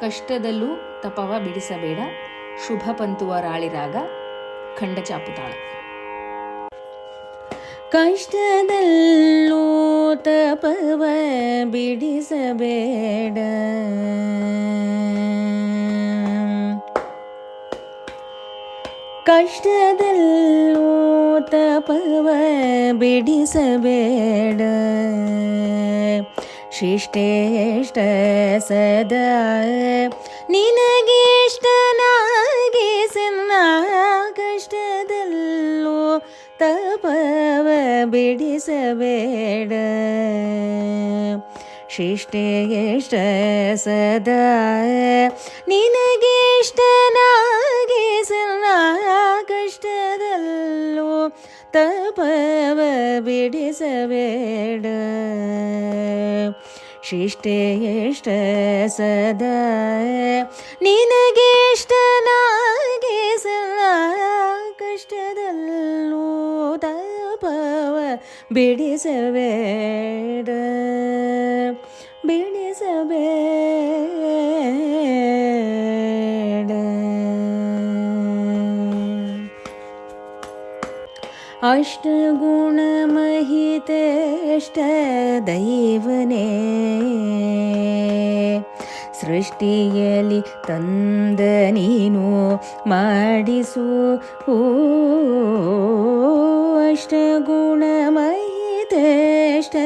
ಕಷ್ಟದಲ್ಲೂ ತಪವ ಬಿಡಿಸಬೇಡ. ಶುಭ ಪಂತುವ ರಾಳಿರಾಗ ಖಂಡ ಚಾಪುತಾಳ ಕಷ್ಟದಲ್ಲೂ ತಪವ ಬಿಡಿಸಬೇಡ. ಕಷ್ಟದಲ್ಲೂ ತಪವ ಬಿಡಿಸಬೇಡ. ಶಿಷ್ಟೇಷ್ಟ ಸದಾ. ನಿನಗಿಷ್ಟನಾಗಿ ಸನ್ನ ಕಷ್ಟದಲ್ಲೂ ತಪವ ಬಿಡಿಸಬೇಡ. ಶಿಷ್ಟೇಷ್ಟ ಸದಾ. ನಿನಗಿಷ್ಟನಾಗಿ ಸನ್ನ ಕಷ್ಟದಲ್ಲೂ ತಪವ ಬಿಡಿಸಬೇಡ. ಶಿಷ್ಟೇಷ್ಟ ಸದಾ ನಿನಗಿಷ್ಟನಾಗಿ ಸಲ್ಲ ಕಷ್ಟದಲ್ಲೂ ತಪವ ಬಿಡಿಸಬೇಡ ಬಿಡಿಸಬೇಡ ಅಷ್ಟಗುಣಮಹಿತೇಷ್ಟ ದೈವನೇ. ಸೃಷ್ಟಿಯಲ್ಲಿ ತಂದ ನೀನು ಮಾಡಿಸು ಅಷ್ಟ ಗುಣಮಯಿತೇಷ್ಟ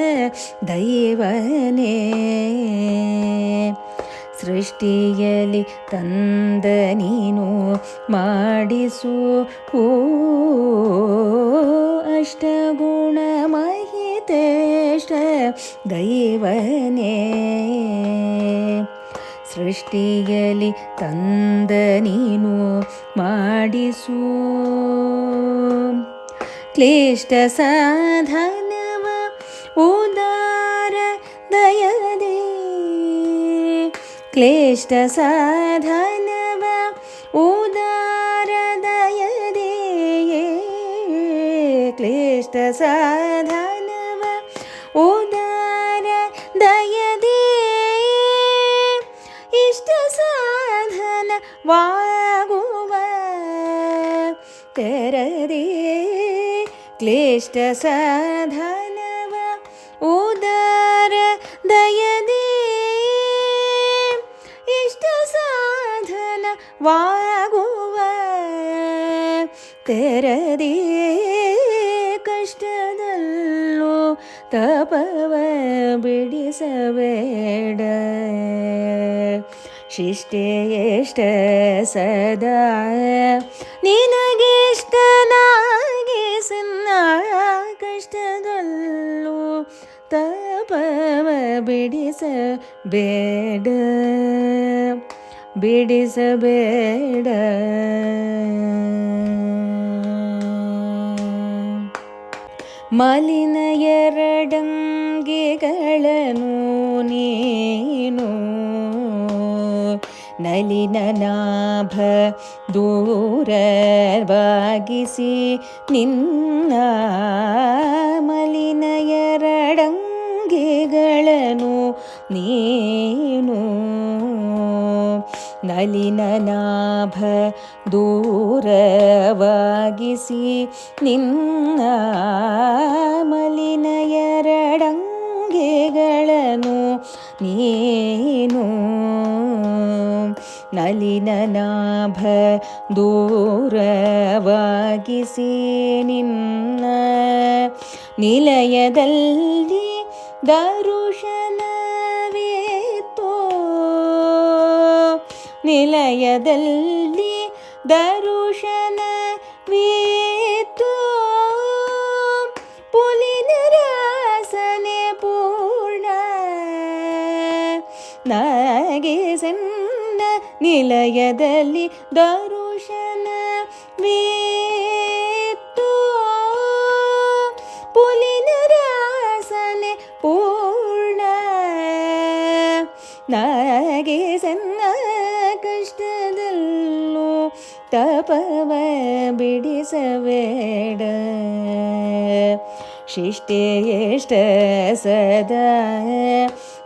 ದೈವನೇ. ಸೃಷ್ಟಿಯಲ್ಲಿ ತಂದ ನೀನು ಮಾಡಿಸು ಓ ಅಷ್ಟಗುಣ ಮಹಿತೇಷ್ಟ ದೈವನೇ. ಸೃಷ್ಟಿಯಲ್ಲಿ ತಂದ ನೀನು ಮಾಡಿಸು. ಕ್ಲಿಷ್ಟ ಸಾಧನವ ಉದಾರ ದಯದೇ ಕ್ಲಿಷ್ಟ ಸಾಧನವ ക്ലിഷ്ടസാധനവ ഉദാര ദയതേ ഇഷ്ടസാധന വാകുവ തരതേ ക്ലിഷ്ടസാധനവ ഉദാര ദയദേ ഇഷ്ട സാധന വാഗുവ തരദേ ತಪವ ಬಿಡಿಸಬೇಡ ಶಿಷ್ಟೇಷ್ಟ ಸದಾ. ನಿನಗೆಷ್ಟನಾಗಿ ಸಿನ್ನ ಕಷ್ಟದಲ್ಲೂ ತಪವ ಬಿಡಿಸಬೇಡ ಬಿಡಿಸಬೇಡ. ಮಲಿನ ಎರಡಂಗಿಗಳನ್ನು ನೀನು ನಲಿನ ನಾಭ ದೂರವಾಗಿಸಿ ನಿನ್ನ ಮಲಿನ ಎರಡಂಗಿಗಳನ್ನು ನೀನು ನಲಿನ ನಾಭ ದೂರವಾಗಿಸಿ ನಿನ್ನ ಮಲಿನ ಎರಡಂಗಿಗಳನ್ನು ನೀನು ನಲಿನ ನಾಭ ದೂರವಾಗಿಸಿ ನಿನ್ನ ನಿಲಯದಲ್ಲಿ ದರುಶನವೇತೋ ನಿಲಯದಲ್ಲಿ ದರುಶನವೇತೋ ಪುಲಿನ ರಾಸನೆ ಪೂರ್ಣ ನಾಗೆ ಸಣ್ಣ ನಿಲಯದಲ್ಲಿ ದರುಶನ ವೇತೋ ಪುಲಿನ ರಾಸನೆ ಪೂರ್ಣ ನಾಗೆ ತಪವ ಬಿಡಿಸಬೇಡ. ಶಿಷ್ಟೇಷ್ಟ ಸದಾ.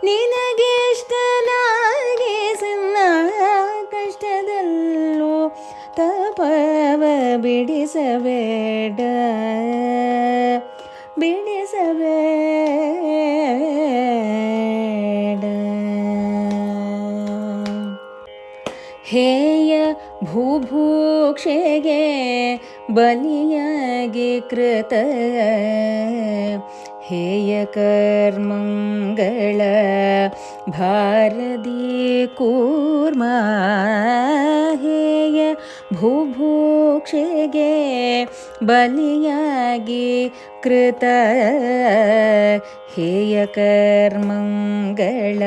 ನಿನಗೆಷ್ಟನಾಗೆ ಕಷ್ಟದಲ್ಲೂ ತಪವ ಬಿಡಿಸಬೇಡ. ಬಿಡಿಸಬೇಡ. ಹೇಯ ಭೂಭೂಕ್ಷೆಗೆ ಬಲಿಯಾಗಿ ಕೃತ. ಹೇಯ ಕರ್ಮಂಗಳ ಭಾರದಿ ಕೂರ್ಮ. ಹೇಯ ಭೂಭೂಕ್ಷೆಗೆ ಬಲಿಯಾಗಿ ಕೃತ ಹೇಯ ಕರ್ಮಂಗಳ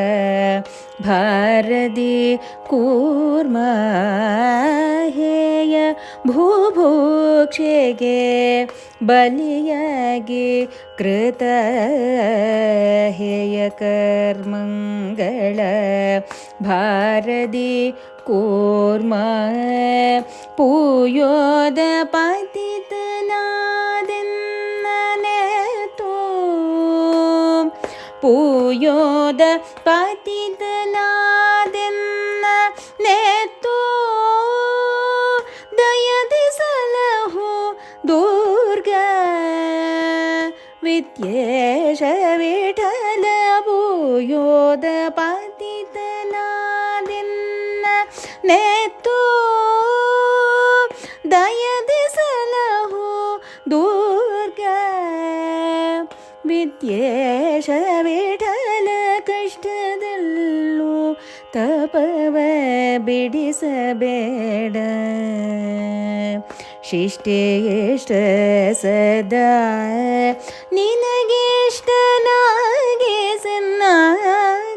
ಭಾರದಿ ಕೂರ್ಮ ಹೇಯ ಭೂಭೂಕ್ಷೆಗೆ ಬಲಿಯಾಗಿ ಕೃತ ಹೇಯ ಕರ್ಮಂಗಳ ಭಾರದಿ ಕೂರ್ಮ ಪೂಯೋದ ಪತಿತನಾದೆನ್ನನೆತೋ ഭൂയോധ പതിതലാതെന്ന നേത്തോ ദയതി സലഹു ദുർഗ വിദ്യേഷ വിഠല ഭൂയോധ പതിതലാതെന്ന നേത്തോ ദയതി സല ವಿಠಲ ಕಷ್ಟದಲ್ಲೂ ತಪವ ಬಿಡಿಸಬೇಡ. ಶಿಷ್ಟೇಷ್ಟ ಸದಾ ನಿನಗೆಷ್ಟನಾಗೆ ಸನ್ನ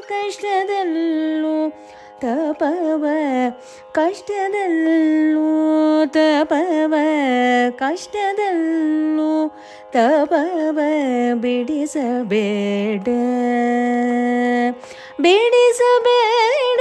ಕಷ್ಟದಲ್ಲೂ ತಪವ ಕಷ್ಟದಲ್ಲೂ ತಪವ ಕಷ್ಟದಲ್ಲೂ ತಪವ ಬಿಡಿಸಬೇಡ ಬಿಡಿಸಬೇಡ